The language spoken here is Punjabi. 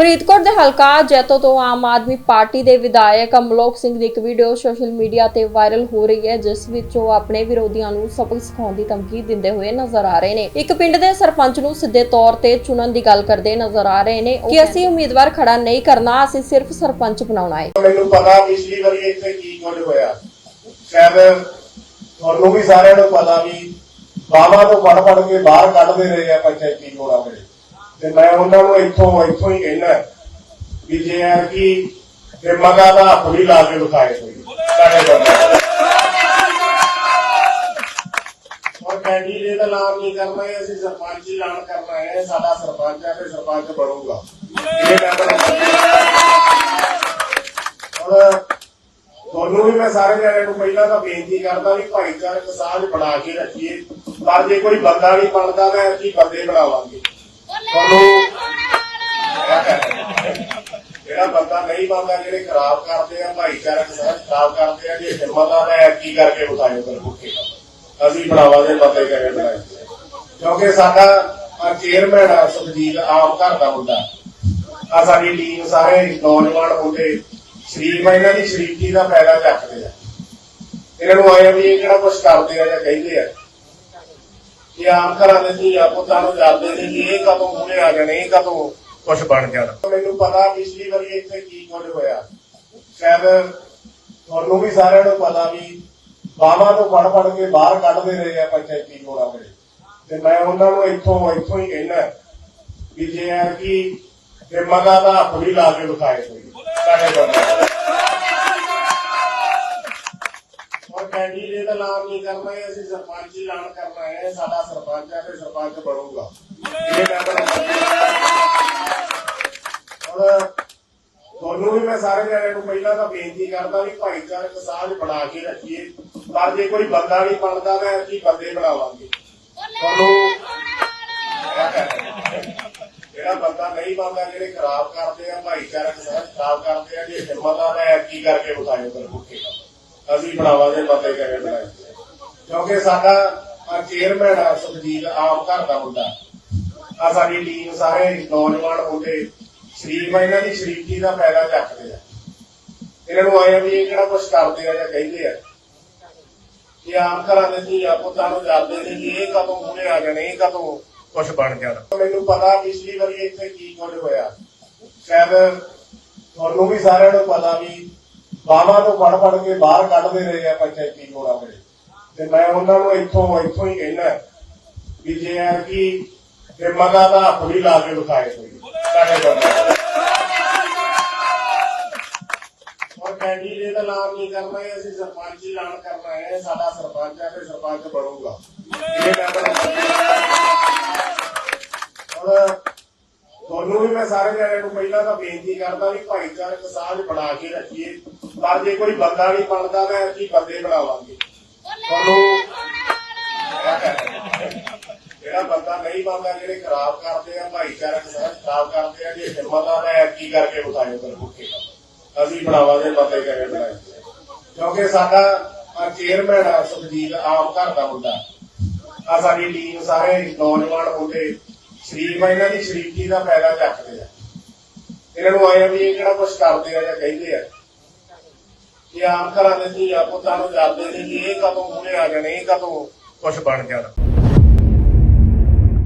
ਫਰੀਦਕੋਟ ਦੇ ਹਲਕਾ ਜੈਤੋ ਤੋਂ ਆਮ ਆਦਮੀ ਪਾਰਟੀ ਦੇ ਵਿਧਾਇਕ ਅਮਲੋਕ ਸਿੰਘ ਦੀ ਇੱਕ ਵੀਡੀਓ ਸੋਸ਼ਲ ਮੀਡੀਆ ਤੇ ਵਾਇਰਲ ਹੋ ਰਹੀ ਹੈ, ਜਿਸ ਵਿੱਚ ਉਹ ਆਪਣੇ ਵਿਰੋਧੀਆਂ ਨੂੰ ਸਬਕ ਸਿਖਾਉਣ ਦੀ ਧਮਕੀ ਦਿੰਦੇ ਹੋਏ ਨਜ਼ਰ ਆ ਰਹੇ ਨੇ। ਇੱਕ ਪਿੰਡ ਦੇ ਸਰਪੰਚ ਨੂੰ ਸਿੱਧੇ ਤੌਰ ਤੇ ਚੁਣਨ ਦੀ ਗੱਲ ਕਰਦੇ ਨਜ਼ਰ ਆ ਰਹੇ ਨੇ ਕਿ ਅਸੀਂ ਉਮੀਦਵਾਰ ਖੜਾ ਨਹੀਂ ਕਰਨਾ, ਅਸੀਂ ਸਿਰਫ ਸਰਪੰਚ ਬਣਾਉਣਾ ਹੈ। ਮੈਨੂੰ ਪਤਾ ਪਿਛਲੀ ਵਾਰੀ ਇੱਥੇ ਕੀ ਕੁਝ ਹੋਇਆ। ਸ਼ਾਇਦ ਤੁਹਾਨੂੰ ਵੀ ਸਾਰਿਆਂ ਨੂੰ ਪਤਾ ਵੀ ਬਾਵਾ ਤੋਂ ਪੜ ਪੜ ਕੇ ਬਾਹਰ ਕੱਢਦੇ ਰਹੇ ਆ ਪੰਚਾਇਤੀ ਚੋਣਾਂ ਵੇਲੇ ਤੇ ਮੈਂ ਉਹਨਾਂ ਨੂੰ ਇੱਥੋਂ ਇੱਥੋਂ ਹੀ ਕਹਿਣਾ ਵੀ ਜੇ ਆ ਕਿ ਹਿੰਮਤਾਂ ਦਾ ਹੱਥ ਵੀ ਲਾ ਕੇ ਵਿਖਾਏ ਕੋਈ, ਸਾਡੇ ਬੰਦੇ ਔਰ ਕੈਂਡੀਡੇਟ ਦਾ ਐਲਾਨ ਨਹੀਂ ਕਰਨਾ ਹੈ, ਅਸੀਂ ਸਰਪੰਚ ਹੀ ਐਲਾਨ ਕਰਨਾ ਹੈ, ਸਾਡਾ ਸਰਪੰਚ ਹੈ ਤੇ ਸਰਪੰਚ ਬਣੂਗਾ। ਇਹ ਔਰ ਤੁਹਾਨੂੰ ਵੀ ਮੈਂ ਸਾਰੇ ਜਣਿਆਂ ਨੂੰ ਪਹਿਲਾਂ ਤਾਂ ਬੇਨਤੀ ਕਰਦਾ ਵੀ ਭਾਈਚਾਰਕ ਸਾਂਝ ਬਣਾ ਕੇ ਰੱਖੀਏ ਪਰ ਜੇ ਕੋਈ ਬੰਦਾ ਨਹੀਂ ਬਣਦਾ ਤਾਂ ਅਸੀਂ ਬੰਦੇ ਬਣਾਵਾਂਗੇ। ਬੰਦਾ ਨਹੀਂ ਬਣਦਾ ਜਿਹੜੇ ਖਰਾਬ ਕਰਦੇ ਆ, ਭਾਈਚਾਰਕ ਸਾਂਝ ਖਰਾਬ ਕਰਦੇ ਆ, ਜੇ ਹਿੰਮਤਾਂ ਦਾ ਕੀ ਕਰਕੇ ਬਤਾਇਓ ਕਰ ਮੁੱਕੇ ਅਸੀਂ ਬਣਾਵਾਂਗੇ ਬੰਦੇ ਕਰੇ ਬਣਾਏ। ਕਿਉਂਕਿ ਸਾਡਾ ਚੇਅਰਮੈਨ ਆ, ਸੁਖਜੀਤ ਆਮ ਘਰ ਦਾ ਮੁੰਡਾ। ਆ ਸਾਡੀ ਟੀਮ ਸਾਰੇ ਨੌਜਵਾਨ ਮੁੰਡੇ, ਸ਼ਰੀਫ ਇਹਨਾਂ ਦੀ ਸ਼ਰੀਫੀ ਦਾ ਫਾਇਦਾ ਚੱਕਦੇ ਆ। ਇਹਨਾਂ ਨੂੰ ਆਇਆ ਵੀ ਇਹ ਕਿਹੜਾ ਕੁਝ ਕਰਦੇ ਆ ਜਾਂ ਕਹਿੰਦੇ ਆ। ਕਿ ਆਮ ਘਰਾਂ ਦੇ ਧੀਆ ਪੁੱਤਾਂ ਨੂੰ ਜਾਂਦੇ ਨੇ ਕਿ ਇਹ ਕਦੋਂ ਮੂਹਰੇ ਆ ਜਾਣੇ, ਇਹ ਕਦੋਂ ਕੁਝ ਬਣ ਜਾਣਾ ਮੈਨੂੰ ਪਤਾ ਪਿਛਲੀ ਵਾਰੀ ਇੱਥੇ ਕੀ ਕੁਝ ਹੋਇਆ। ਸ਼ਾਇਦ ਤੁਹਾਨੂੰ ਵੀ ਸਾਰਿਆਂ ਨੂੰ ਪਤਾ ਵੀ ਬਾਵਾ ਤੋਂ ਫੜ ਫੜ ਕੇ ਬਾਹਰ ਕੱਢਦੇ ਰਹੇ ਆ ਪੰਚਾਇਤੀ ਚੋਣਾਂ ਵੇਲੇ ਤੇ ਮੈਂ ਉਹਨਾਂ ਨੂੰ ਇੱਥੋਂ ਇੱਥੋਂ ਹੀ ਕਹਿਣਾ ਵੀ ਜੇ ਆ ਕਿ ਹਿੰਮਤਾਂ ਦਾ ਹੱਥ ਵੀ ਲਾ ਕੇ ਵਿਖਾਏ ਕੋਈ। ਸਾਡੇ ਬੰਦੇ ਔਰ ਕੈਂਡੀਡੇਟ ਐਲਾਨ ਨਹੀਂ ਕਰਨਾ ਹੈ? ਅਸੀਂ ਸਰਪੰਚ ਹੀ ਐਲਾਨ ਕਰਨਾ ਹੈ। ਸਾਡਾ ਸਰਪੰਚ ਹੈ ਤੇ ਸਰਪੰਚ ਬਣੂਗਾ। ਇਹ ਮੈਂ ਔਰ ਤੁਹਾਨੂੰ ਵੀ ਮੈਂ ਸਾਰੇ ਜਣਿਆਂ ਨੂੰ ਪਹਿਲਾਂ ਤਾਂ ਬੇਨਤੀ ਕਰਦਾ ਵੀ ਭਾਈਚਾਰਕ ਸਾਂਝ ਬਣਾ ਕੇ ਰੱਖੀਏ। ਪਰ ਜੇ ਕੋਈ ਬੰਦਾ ਨਹੀਂ ਬਣਦਾ ਤਾਂ ਅਸੀਂ ਬੰਦੇ ਬਣਾਵਾਂਗੇ। ਤੁਹਾਨੂੰ ਜਿਹੜਾ ਬੰਦਾ ਨਹੀਂ ਬਣਦਾ ਜਿਹੜੇ ਖਰਾਬ ਕਰਦੇ ਆ ਭਾਈਚਾਰਕ ਸਾਂਝ ਖਰਾਬ ਕਰਦੇ ਆ ਜੇ ਹਿੰਮਤਾਂ ਦਾ ਕੀ ਕਰਕੇ ਬਤਾਇਓ ਕਰ ਮੁੱਕੇ ਅਸੀਂ ਬਣਾਵਾਂਗੇ ਬੰਦੇ ਕਰੇ ਬਣਾਏ। ਕਿਉਂਕਿ ਸਾਡਾ ਚੇਅਰਮੈਨ ਆ ਸੁਖਜੀਤ ਆਮ ਘਰ ਦਾ ਮੁੰਡਾ। ਆ ਸਾਡੀ ਟੀਮ ਸਾਰੇ ਨੌਜਵਾਨ ਮੁੰਡੇ। ਸ਼ਰੀਫ ਆ ਇਹਨਾਂ ਦੀ ਸ਼ਰੀਫੀ ਦਾ ਫਾਇਦਾ ਚੱਕਦੇ ਆ। ਇਹਨਾਂ ਨੂੰ ਆਇਆ ਵੀ ਇਹ ਕਿਹੜਾ ਕੁਝ ਕਰਦੇ ਆ ਜਾਂ ਕਹਿੰਦੇ ਆ। ਕਿ ਆਮ ਘਰਾਂ ਦੇ ਜੀ ਪੁੱਤਾਂ ਨੂੰ ਜਾਂਦੇ ਨੇ ਕਿ ਇਹ ਕਦੋਂ ਮੂਹਰੇ ਆ ਜਾਣੇ, ਇਹ ਕਦੋਂ ਕੁਝ ਬਣ ਜਾਣਾ। ਮੈਨੂੰ ਪਤਾ ਪਿਛਲੀ ਵਾਰੀ ਇੱਥੇ ਕੀ ਕੁਝ ਹੋਇਆ। ਸ਼ਾਇਦ ਤੁਹਾਨੂੰ ਵੀ ਸਾਰਿਆਂ ਨੂੰ ਪਤਾ ਵੀ ਬਾਵਾ ਤੋਂ ਫੜ ਫੜ ਕੇ ਬਾਹਰ ਕੱਢਦੇ ਰਹੇ ਆ ਪੰਚਾਇਤੀ ਚੋਣਾਂ ਵੇਲੇ ਤੇ ਮੈਂ ਉਹਨਾਂ ਨੂੰ ਇੱਥੋਂ ਇੱਥੋਂ ਹੀ ਕਹਿਣਾ ਵੀ ਜੇ ਆ ਕਿ ਹਿੰਮਤਾਂ ਦਾ ਹੱਥ ਵੀ ਲਾ ਕੇ ਵਿਖਾਏ ਕੋਈ। ਸਾਡੇ ਬੰਦੇ ਔਰ ਕੈਂਡੀਡੇਟ ਐਲਾਨ ਨਹੀਂ ਕਰਨਾ ਹੈ ਅਸੀਂ ਸਰਪੰਚ ਹੀ ਐਲਾਨ ਕਰਨਾ ਹੈ ਸਾਡਾ ਸਰਪੰਚ ਹੈ ਤੇ ਸਰਪੰਚ ਬਣੂਗਾ ਇਹ ਮੈਂ ਔਰ ਤੁਹਾਨੂੰ ਵੀ ਮੈਂ ਸਾਰੇ ਜਣਿਆਂ ਨੂੰ ਪਹਿਲਾਂ ਤਾਂ ਬੇਨਤੀ ਕਰਦਾ ਵੀ ਭਾਈਚਾਰਕ ਸਾਂਝ ਬਣਾ ਕੇ ਰੱਖੀਏ ਪਰ ਜੇ ਕੋਈ ਬੰਦਾ ਨਹੀਂ ਬਣਦਾ ਤਾਂ ਅਸੀਂ ਬੰਦੇ ਬਣਾਵਾਂਗੇ ਤੁਹਾਨੂੰ ਜਿਹੜਾ ਬੰਦਾ ਨਹੀਂ ਬਣਦਾ ਜਿਹੜੇ ਖਰਾਬ ਕਰਦੇ ਆ, ਭਾਈਚਾਰਕ ਸਾਂਝ ਖਰਾਬ ਕਰਦੇ ਆ, ਜੇ ਹਿੰਮਤਾਂ ਦਾ ਕੀ ਕਰਕੇ ਬਤਾਇਓ ਕਰ ਮੁੱਕੇ ਅਸੀਂ ਬਣਾਵਾਂਗੇ ਬੰਦੇ ਕਰੇ ਬਣਾਏ। ਕਿਉਂਕਿ ਸਾਡਾ ਚੇਅਰਮੈਨ ਆ ਸੁਖਜੀਤ ਆਮ ਘਰ ਦਾ ਮੁੰਡਾ। ਆ ਸਾਡੀ ਟੀਮ ਸਾਰੇ ਨੌਜਵਾਨ ਮੁੰਡੇ, ਸ਼ਰੀਫ ਇਹਨਾਂ ਦੀ ਸ਼ਰੀਫੀ ਦਾ ਫਾਇਦਾ ਚੱਕਦੇ ਆ। ਇਹਨਾਂ ਨੂੰ ਆਇਆ ਵੀ ਇਹ ਕਿਹੜਾ ਕੁਝ ਕਰਦੇ ਆ ਜਾਂ ਕਹਿੰਦੇ ਆ। ਕਿ ਆਮ ਘਰਾਂ ਦੇ ਧੀਆ ਪੁੱਤਾਂ ਨੂੰ ਜਾਂਦੇ ਨੇ ਕਿ ਇਹ ਕਦੋਂ ਮੂਹਰੇ ਆ ਜਾਣੇ, ਇਹ ਕਦੋਂ ਕੁਝ ਬਣ ਜਾਣਾ।